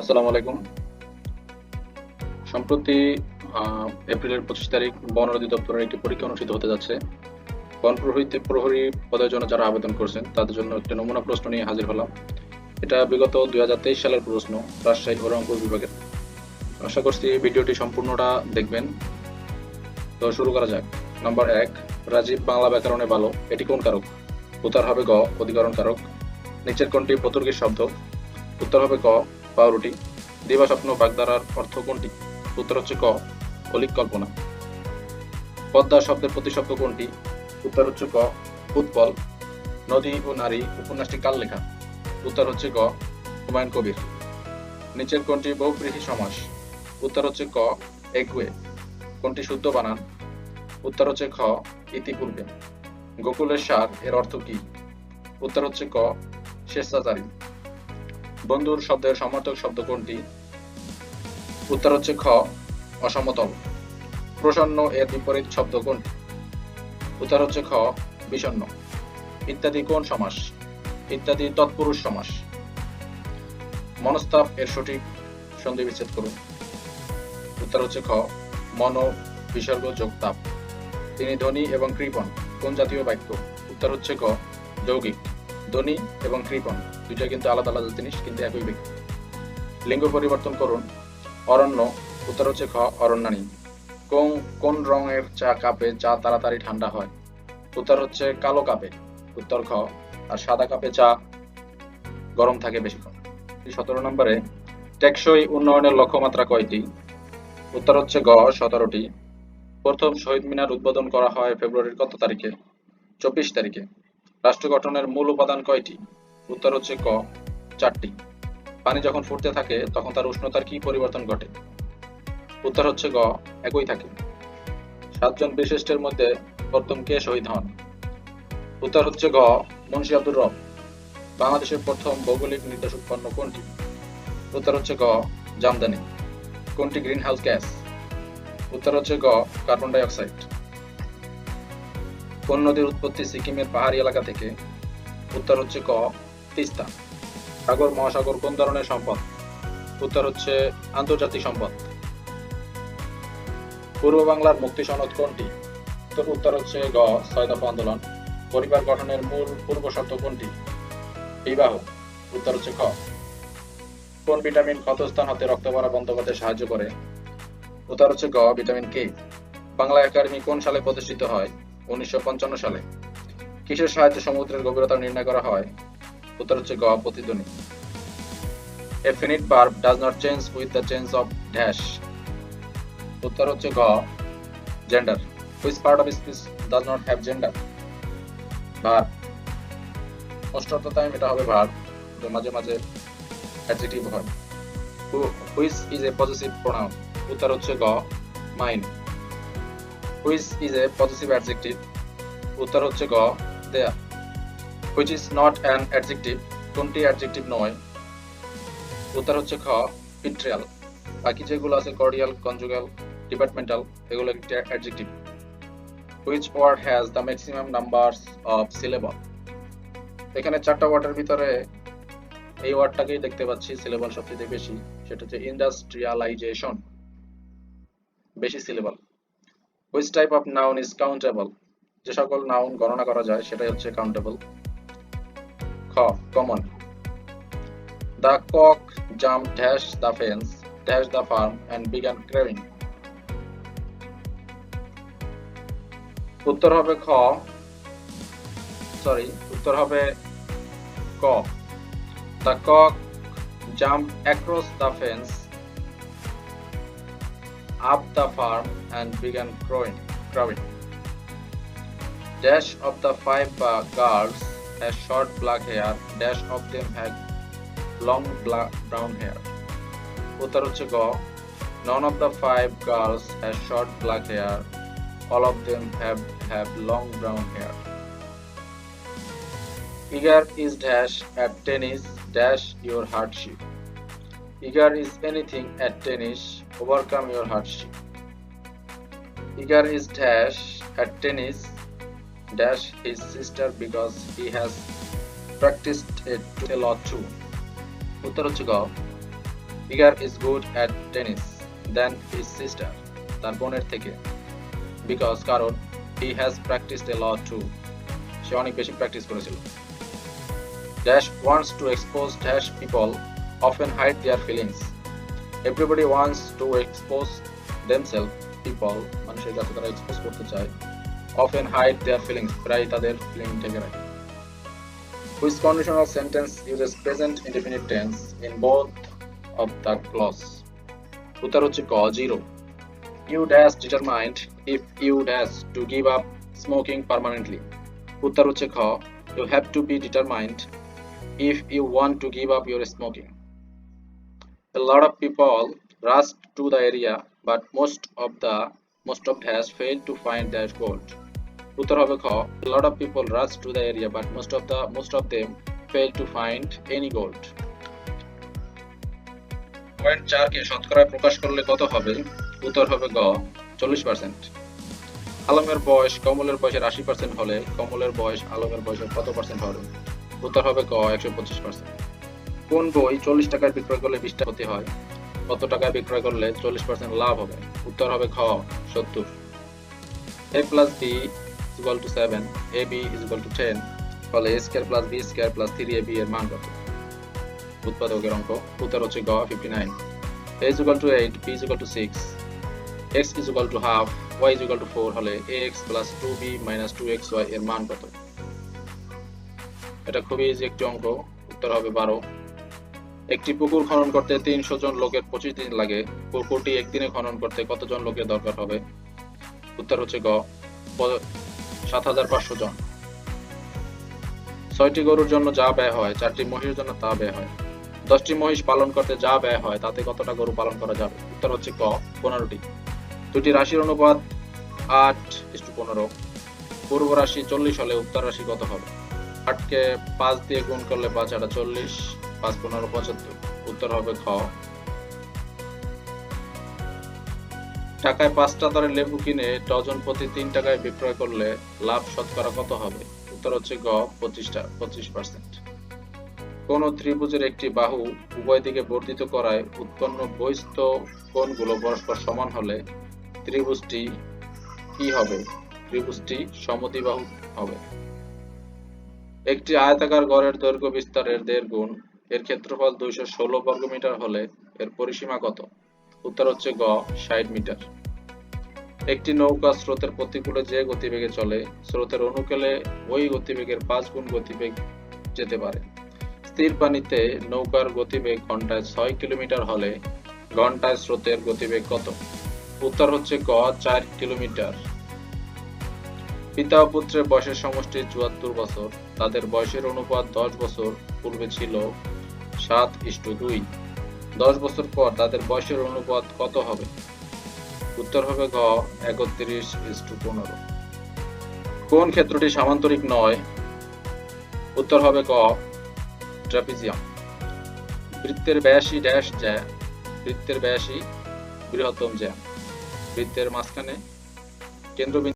আসসালামু আলাইকুম। সম্প্রতি এপ্রিলের পঁচিশ তারিখ বন অধিদপ্তরের একটি পরীক্ষা অনুষ্ঠিত হতে যাচ্ছে। বন প্রহরীতে প্রহরী পদের জন্য যারা আবেদন করছেন, তাদের জন্য একটি নমুনা প্রশ্ন নিয়ে হাজির হলাম। এটা বিগত দুই হাজার তেইশ সালের প্রশ্ন, রাজশাহী ও রংপুর বিভাগের। আশা করছি ভিডিওটি সম্পূর্ণটা দেখবেন। তো শুরু করা যাক। নাম্বার এক, রাজীব বাংলা ব্যাকরণে ভালো, এটি কোন কারক? উত্তর হবে গ, অধিকরণ কারক। নিচের কোনটি পতুর্গীর শব্দ। উত্তর হবে ক পাউরুটি দিবা স্বপ্ন বাগদারার অর্থ কোনটি? উত্তর হচ্ছে ক অলিক কল্পনা। পদ্মা শব্দের প্রতিশব্দ কোনটি? উত্তর হচ্ছে ক উৎপল নদী ও নারী উপন্যাসটি কাল লেখা? উত্তর হচ্ছে ক, হুমায়ুন কবির। নিচের কোনটি বহুব্রীহি সমাস? উত্তর হচ্ছে ক একগুয়ে কোনটি শুদ্ধ বানান? উত্তর হচ্ছে খ, ইতিপূর্বে। গোকুলের সার এর অর্থ কি? উত্তর হচ্ছে ক স্বেচ্ছাচারী বন্ধুর শব্দের সমার্থক শব্দ কোনটি? উত্তর হচ্ছে খ, অসমতল। প্রসন্ন এর বিপরীত শব্দ কোনটি? উত্তর হচ্ছে খ, বিষণ্ণ। ইত্যাদি কোন সমাস? ইত্যাদি তৎপুরুষ সমাস। মনস্তাপ এর সঠিক সন্ধি বিচ্ছেদ করুন। উত্তর হচ্ছে খ, মন বিসর্গ যোগ তাপ। তিনি ধনী এবং কৃপণ। কোন জাতীয় বাক্য? উত্তর হচ্ছে ক, যৌগিক। ধনী এবং কৃপণ দুইটা কিন্তু আলাদা আলাদা জিনিস, কিন্তু একই ব্যক্তি। লিঙ্গ পরিবর্তন করুন। অরণ্য, উত্তর হচ্ছে খ অরণ্যানী কোন কোন রঙের চা কাপে চা তাড়াতাড়ি ঠান্ডা হয়? উত্তর হচ্ছে কালো কাপে, উত্তর খ, আর সাদা কাপে চা গরম থাকে বেশিক্ষণ। সতেরো নম্বরে, টেকসই উন্নয়নের লক্ষ্যমাত্রা কয়টি? উত্তর হচ্ছে গ, সতেরোটি। প্রথম শহীদ মিনার উদ্বোধন করা হয় ফেব্রুয়ারির কত তারিখে? চব্বিশ তারিখে। রাষ্ট্র গঠনের মূল উপাদান কয়টি? উত্তর হচ্ছে ক, চারটি। পানি যখন ফুটতে থাকে, তখন তার উষ্ণতার কি পরিবর্তন ঘটে? উত্তর হচ্ছে গ, একই থাকে। সাতজন বিশিষ্টের মধ্যে প্রথম কে শহীদ হন? উত্তর হচ্ছে গ, মুন্সি আব্দুর রব। বাংলাদেশের প্রথম ভৌগোলিক নির্দেশ উৎপন্ন কোনটি? উত্তর হচ্ছে গ, জামদানি। কোনটি গ্রিন হাউস গ্যাস? উত্তর হচ্ছে গ, কার্বন ডাই অক্সাইড কোন নদীর উৎপত্তি সিকিমের পাহাড়ি এলাকা থেকে। উত্তর হচ্ছে ক, তিস্তা। সাগর, মহাসাগর কোন ধরনের সম্পদ? উত্তর হচ্ছে আন্তর্জাতিক সম্পদ। পূর্ব বাংলার মুক্তি সনদ কোনটি? তো উত্তর হচ্ছে গ, ছয় দফা আন্দোলন। পরিবার গঠনের মূল পূর্ব শর্ত কোনটি? বিবাহ। উত্তর হচ্ছে খ। কোন ভিটামিন ক্ষতস্থান হতে রক্ত ভরা বন্ধ করতে সাহায্য করে? উত্তর হচ্ছে গ, ভিটামিন কে। বাংলা একাডেমি কোন সালে প্রতিষ্ঠিত হয়? উনিশশো পঞ্চান্ন সালে। কিসের সাহায্যে সমুদ্রের গভীরতা নির্ণয় করা হয়? উত্তর হচ্ছে গ প্রতিধ্বনি। A finite verb does not change with the change of dash. উত্তর হচ্ছে গ gender which part of speech does not have gender ভার অষ্টত টাইম এটা হবে ভার মাঝে মাঝে অ্যাডজেক্টিভ হয়। Which is a positive pronoun উত্তর হচ্ছে গ mine which is a positive adjective উত্তর হচ্ছে গ their which is not an adjective কোনটি অ্যাডজেক্টিভ নয়? উত্তর হচ্ছে খ পিট্রিয়াল বাকি যেগুলো আছে কর্ডিয়াল কনজুগাল ডিপার্টমেন্টাল এগুলো একটি adjective which word has the maximum numbers of syllable এখানে চারটা ওয়ার্ডের ভিতরে এই ওয়ার্ডটাকেই দেখতে পাচ্ছি সিলেবল সবচেয়ে বেশি, সেটা হচ্ছে ইন্ডাস্ট্রিয়ালাইজেশন বেশি syllable which type of noun is countable যে সকল নাউন গণনা করা যায়, সেটাই হচ্ছে কাউন্টেবল খ common the cock jump dash the fence dash the farm and began craving উত্তর হবে খ। সরি উত্তর হবে ক। The cock jump across the fence up the farm and began crowing. crowing. Dash of the five uh, girls has short black hair. Dash of them had long black brown hair. উত্তর হচ্ছে গ None of the five girls has short black hair. All of them have have long brown hair. Eager is dash at tennis. Dash your hardship. Eager is anything at tennis. Overcome your hardship. Eager is dash at tennis. Dash his sister because he has practiced it a lot too. Is good at tennis then his sister তার বোনের থেকে because কারণ he has practised a lot too সে অনেক বেশি practice করেছিল dash wants to expose dash people often hide their feelings everybody wants to expose themselves people মানুষের কাছে তারা এক্সপোজ করতে চায়। অফেন হাইড দেয়ার ফিলিংস প্রায় তাদের ফিলিং থেকে রাখে Which conditional sentence uses present indefinite tense in both of the clause? উত্তর হচ্ছে ক zero you dash determined if you dash to give up smoking permanently উত্তর হচ্ছে খ you have to be determined if you want to give up your smoking A lot of people rushed to the area, but most of the most of has failed to find their gold. উত্তর হবে খ A lot of people rushed to the area, but most of the most of them failed to find any gold. Point চারকে শতকরায় প্রকাশ করলে কত হবে উত্তর হবে গ চল্লিশ পার্সেন্ট আলমের বয়স কমলের বয়সের আশি পার্সেন্ট হলে কমলের বয়স আলমের বয়সের কত পার্সেন্ট হবে উত্তর হবে ক একশো পঁচিশ পার্সেন্ট কোন বই চল্লিশ টাকায় বিক্রয় করলে বিশ ক্ষতি হয়? কত টাকায় বিক্রয় করলে চল্লিশ পার্সেন্ট লাভ হবে? উত্তর হবে খ, সত্তর। A plus B equal to seven A B is equal to ten ফলে A square plus B square plus three A B এর মান কত? উৎপাদকের অঙ্ক, উত্তর হচ্ছে গ fifty nine A is equal to eight B is equal to six X is equal to half Y is equal to four হলে A X plus two B minus two X Y এর মান কত? এটা খুবই easy একটি অঙ্ক, উত্তর হবে বারো। একটি পুকুর খনন করতে তিনশো জন লোকের পঁচিশ দিন লাগে। পুকুরটি একদিনে খনন করতে কতজন লোকের দরকার হবে? উত্তর হচ্ছে গ। সাত হাজার পাঁচশো জন। ছয়টি গরুর জন্য যা ব্যয় হয়, চারটি মহিষের জন্য তা ব্যয় হয়। দশটি মহিষ পালন করতে যা ব্যয় হয়, তাতে কতটা গরু পালন করা যাবে? উত্তর হচ্ছে ক, পনেরোটি। দুটি রাশির অনুপাত আট ইস্টু পনেরো। পূর্ব রাশি চল্লিশ হলে উত্তর রাশি কত হবে? আটকে পাঁচ দিয়ে গুণ করলে পাঁচ, আটা চল্লিশ। পাঁচ, পনেরো, পঁচাত্তর। উত্তর হবে খ। টাকায় পাঁচটা দরে লেবু কিনে ডজন প্রতি তিন টাকায় বিক্রয় করলে লাভ শতকরা কত হবে? উত্তর হচ্ছে গ, পঁচিশটা, পঁচিশ পার্সেন্ট। কোন ত্রিভুজের একটি বাহু উভয় দিকে বর্ধিত করায় উৎপন্ন বহিস্থ কোণগুলো পরস্পর সমান হলে ত্রিভুজটি কি হবে? ত্রিভুজটি সমদ্বিবাহু হবে। একটি আয়তাকার গড়ের দৈর্ঘ্য বিস্তারের দেড় গুণ এর ক্ষেত্রফল দুইশো ষোলো বর্গমিটার হলে এর পরিসীমা কত? উত্তর হচ্ছে গ, ষাট মিটার। একটি নৌকা স্রোতের প্রতিকূলে যে গতিবেগে চলে, স্রোতের অনুকূলে ওই গতিবেগের পাঁচ গুণ গতিবেগ যেতে পারে। স্থির পানিতে নৌকার গতিবেগ ঘন্টায় ছয় কিলোমিটার হলে ঘন্টায় স্রোতের গতিবেগ কত? উত্তর হচ্ছে গ, চার কিলোমিটার। পিতা পুত্রের বয়সের সমষ্টি চুয়াত্তর বছর। তাদের বয়সের অনুপাত দশ বছর পূর্বে ছিল সাত ইস্টু দুই। দশ বছর পর তাদের বয়সের অনুপাত কত হবে? উত্তর হবে ঘ, একত্রিশ ইস্টু পনেরো। কোন ক্ষেত্রটি সামান্তরিক নয়? উত্তর হবে ক, ট্রাপিজিয়াম। বৃত্তের ব্যাসই ড্যাশ জ্যা, বৃত্তের ব্যাসই বৃহত্তম জ্যা। বৃত্তের মাঝখানে কেন্দ্রবিন্দু